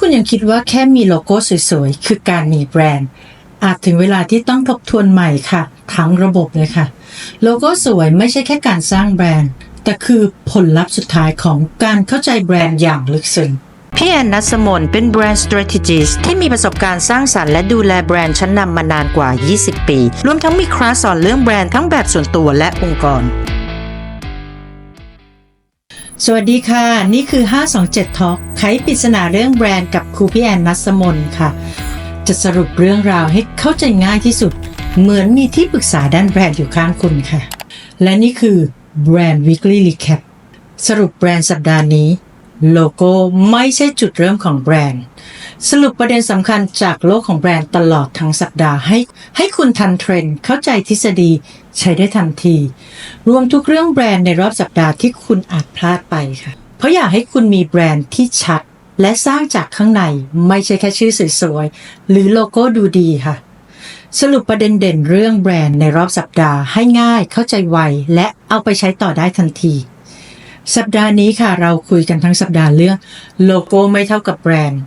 คุณยังคิดว่าแค่มีโลโก้สวยๆ คือการมีแบรนด์ อาจถึงเวลาที่ต้องทบทวนใหม่ค่ะ ทั้งระบบเลยค่ะ โลโก้สวยไม่ใช่แค่การสร้างแบรนด์ แต่คือผลลัพธ์สุดท้ายของการเข้าใจแบรนด์อย่างลึกซึ้งพี่แอนนัสมนเป็นแบรนด์ strategist ที่มีประสบการณ์สร้างสรรค์และดูแลแบรนด์ชั้นนำมานานกว่า 20 ปี รวมทั้งมีคลาสสอนเรื่องแบรนด์ทั้งแบบส่วนตัวและองค์กร สวัสดีค่ะ นี่คือ 527 Talk ไขปริศนาเรื่องแบรนด์กับครูพี่แอนนัสมนค่ะ จะสรุปเรื่องราวให้เข้าใจง่ายที่สุด เหมือนมีที่ปรึกษาด้านแบรนด์อยู่ข้างคุณค่ะ และนี่คือ Brand Weekly Recap สรุปแบรนด์สัปดาห์นี้ โลโก้ไม่ใช่จุดเริ่มของแบรนด์ สรุปประเด็นสำคัญจากโลกของแบรนด์ตลอดทั้งสัปดาห์ให้ ให้คุณทันเทรนด์เข้าใจทฤษฎี ใช้ได้ทันที รวมทุกเรื่องแบรนด์ในรอบสัปดาห์ที่คุณอาจพลาดไปค่ะ เพราะอยากให้คุณมีแบรนด์ที่ชัด และสร้างจากข้างในไม่ใช่แค่ชื่อสวยๆหรือโลโก้ดูดีค่ะ สรุปประเด็นเด่นเรื่องแบรนด์ในรอบสัปดาห์ให้ง่ายเข้าใจไวและเอาไปใช้ต่อได้ทันทีสัปดาห์นี้ค่ะเราคุยกันทั้งสัปดาห์เรื่องโลโก้ไม่เท่ากับแบรนด์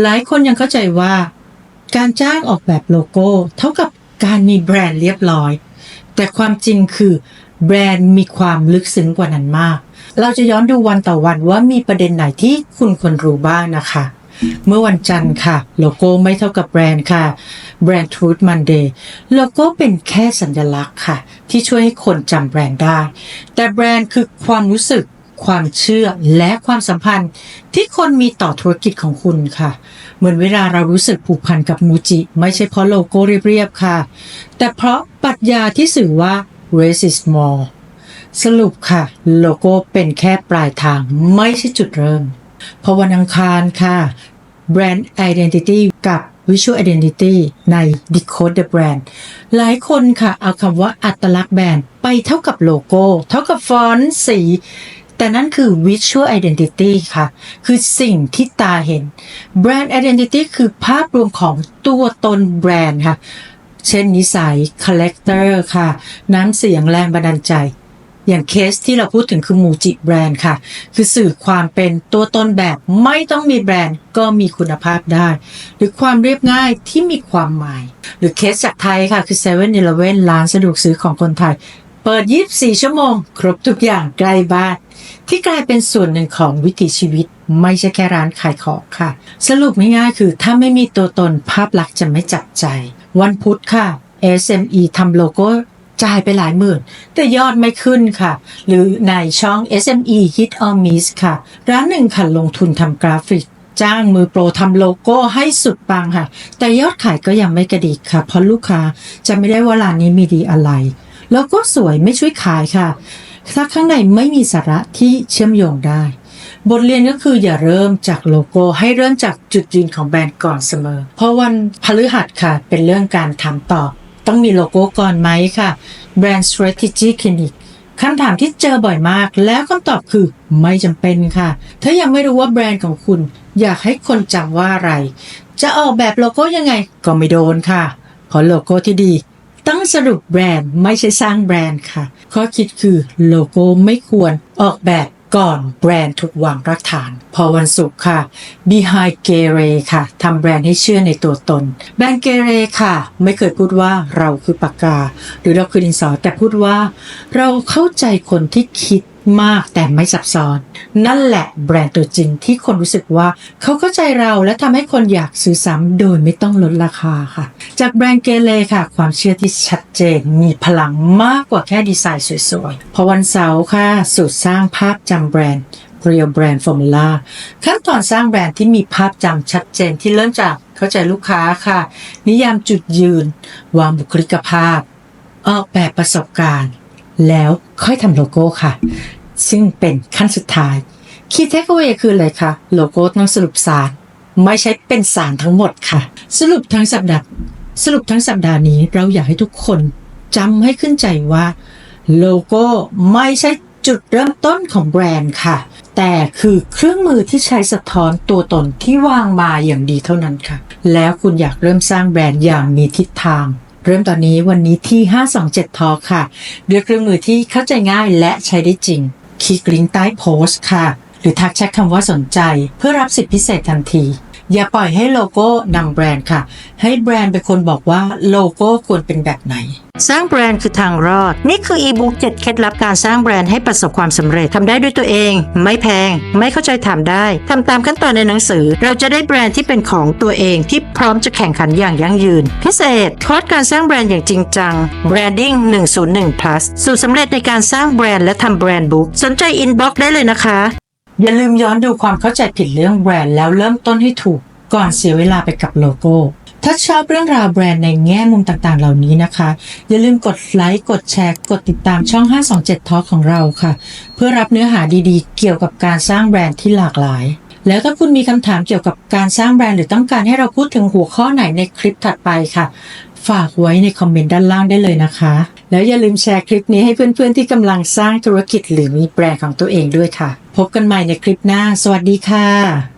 หลายคนยังเข้าใจว่า การจ้างออกแบบโลโก้ เท่ากับการมีแบรนด์เรียบร้อย แต่ความจริงคือแบรนด์มีความลึกซึ้งกว่านั้นมาก เราจะย้อนดูวันต่อวันว่ามีประเด็นไหนที่คุณควรรู้บ้างนะคะ เมื่อวันจันทร์ค่ะ โลโก้ไม่เท่ากับแบรนด์ค่ะ แบรนด์ Truth Monday โลโก้เป็นแค่สัญลักษณ์ค่ะ ที่ช่วยให้คนจำแบรนด์ได้ แต่แบรนด์คือความรู้สึก ความเชื่อและความสัมพันธ์ที่คนมีต่อธุรกิจของคุณค่ะ เหมือนเวลาเรารู้สึกผูกพันกับมูจิ ไม่ใช่เพราะโลโก้เรียบๆค่ะ แต่เพราะปรัชญาที่สื่อว่า race is more สรุปค่ะ โลโก้เป็นแค่ปลายทางไม่ใช่จุดเริ่มเพราะวันอังคารค่ะ Brand Identity กับ Visual Identity ใน Decode the Brand หลายคนค่ะ เอาคำว่าอัตลักษณ์แบรนด์ไปเท่ากับโลโก้ เท่ากับฟอนต์สี แต่นั่นคือ Visual Identity ค่ะ คือสิ่งที่ตาเห็น Brand Identity คือภาพรวมของตัวตนแบรนด์ค่ะ เช่นนิสัยคาแรคเตอร์ค่ะ น้ำเสียงแรงบันดาลใจ อย่างเคสที่เราพูดถึงคือมูจิแบรนด์ค่ะ คือสื่อความเป็นตัวตนแบบไม่ต้องมีแบรนด์ก็มีคุณภาพได้ หรือความเรียบง่ายที่มีความหมาย หรือเคสจากไทยค่ะ คือ7 e เ e ่ e อร้านสะดวกซื้อของคนไทย เปิด 24 ชั่วโมง ครบทุกอย่างใกล้บ้าน ที่กลายเป็นส่วนหนึ่งของวิถีชีวิต ไม่ใช่แค่ร้านขายของค่ะ สรุปง่ายๆคือถ้าไม่มีตัวตนภาพลักษณ์จะไม่จับใจ วันพุธค่ะ SME ทำโลโก้จ่ายไปหลายหมื่น แต่ยอดไม่ขึ้นค่ะ หรือในช่อง SME Hit or Miss ค่ะ ร้านหนึ่งค่ะลงทุนทำกราฟิก จ้างมือโปรทำโลโก้ให้สุดปังค่ะ แต่ยอดขายก็ยังไม่กระดิกค่ะ เพราะลูกค้าจะไม่ได้ว่าร้านนี้มีดีอะไร โลโก้สวยไม่ช่วยขายค่ะ ถ้าข้างในไม่มีสาระที่เชื่อมโยงได้ บทเรียนก็คืออย่าเริ่มจากโลโก้ให้เริ่มจากจุดยืนของแบรนด์ก่อนเสมอ เพราะวันพฤหัสค่ะ เป็นเรื่องการทำต่อต้องมีโลโก้ก่อนไหมค่ะ Brand Strategy Clinic คำถามที่เจอบ่อยมาก แล้วคำตอบคือไม่จำเป็นค่ะ ถ้ายังไม่รู้ว่าแบรนด์ของคุณ อยากให้คนจำว่าอะไร จะออกแบบโลโก้ยังไงก็ไม่โดนค่ะ เพราะโลโก้ที่ดี ต้องสรุปแบรนด์ไม่ใช่สร้างแบรนด์ค่ะ ข้อคิดคือโลโก้ไม่ควรออกแบบก่อนแบรนด์ถูกวางรากฐาน พอวันศุกร์ค่ะ Behind g a r e ค่ะทำแบรนด์ให้เชื่อในตัวตน แบรนด์ g a r e ค่ะ ไม่เคยพูดว่าเราคือปากกา หรือเราคือดินสอแต่พูดว่า เราเข้าใจคนที่คิด มากแต่ไม่ซับซ้อน นั่นแหละแบรนด์ตัวจริงที่คนรู้สึกว่า เขาเข้าใจเราและทำให้คนอยากซื้อซ้ำโดยไม่ต้องลดราคาค่ะ จากแบรนด์เกเรค่ะ ความเชื่อที่ชัดเจนมีพลังมากกว่าแค่ดีไซน์สวยๆ พอวันเสาร์ค่ะ สูตรสร้างภาพจำแบรนด์ Real Brand Formula ขั้นตอนสร้างแบรนด์ที่มีภาพจำชัดเจนที่เริ่มจากเข้าใจลูกค้าค่ะ นิยามจุดยืน วางบุคลิกภาพ ออกแบบประสบการณ์ แล้วค่อยทำโลโก้ค่ะ ซึ่งเป็นขั้นสุดท้ายคีย์เทคเอา a y คืออะไรคะโลโก้ต้องสรุปสาร ไม่ใช่เป็นสารทั้งหมดค่ะ สรุปทั้งสัปดาห์สรุปทั้งสัปดาห์นี้เราอยากให้ทุกคนจำให้ขึ้นใจว่า โลโก้ไม่ใช่จุดเริ่มต้นของแบรนด์ค่ะ แต่คือเครื่องมือที่ใช้สะท้อนตัวตนที่วางมาอย่างดีเท่านั้นค่ะ แล้วคุณอยากเริ่มสร้างแบรนด์อย่างมีทิศทาง เริ่มตอนนี้วันนี้ที่ 527ทอค่ะด้วยเครื่องมือที่เข้าใจง่ายและใช้ได้จริง คลิกลิงก์ใต้โพสต์ค่ะ หรือทักแชทคำว่าสนใจ เพื่อรับสิทธิพิเศษทันที อย่าปล่อยให้โลโก้นำแบรนด์ค่ะ ให้แบรนด์เป็นคนบอกว่าโลโก้ควรเป็นแบบไหน สร้างแบรนด์คือทางรอด นี่คืออีบุ๊ก7เคล็ดลับการสร้างแบรนด์ให้ประสบความสำเร็จทำได้ด้วยตัวเอง ไม่แพง ไม่เข้าใจถามได้ทำตามขั้นตอนในหนังสือ เราจะได้แบรนด์ที่เป็นของตัวเองที่พร้อมจะแข่งขันอย่างยั่งยืน พิเศษคอร์สการสร้างแบรนด์อย่างจริงจัง Branding 101 plus สูตรสำเร็จในการสร้างแบรนด์และทำแบรนด์บุ๊กสนใจอินบ็อกได้เลยนะคะ อย่าลืมย้อนดูความเข้าใจผิดเรื่องแบรนด์แล้วเริ่มต้นให้ถูกก่อนเสียเวลาไปกับโลโก้ ถ้าชอบเรื่องราวแบรนด์ในแง่มุมต่างๆ เหล่านี้นะคะ อย่าลืมกดไลค์ กดแชร์ กดติดตามช่อง 527 Talk ของเราค่ะ เพื่อรับเนื้อหาดีๆ เกี่ยวกับการสร้างแบรนด์ที่หลากหลาย แล้วถ้าคุณมีคำถามเกี่ยวกับการสร้างแบรนด์หรือต้องการให้เราพูดถึงหัวข้อไหนในคลิปถัดไปค่ะ ฝากไว้ในคอมเมนต์ด้านล่างได้เลยนะคะ แล้วอย่าลืมแชร์คลิปนี้ให้เพื่อนๆที่กำลังสร้างธุรกิจหรือมีแบรนด์ของตัวเองด้วยค่ะ พบกันใหม่ในคลิปหน้า สวัสดีค่ะ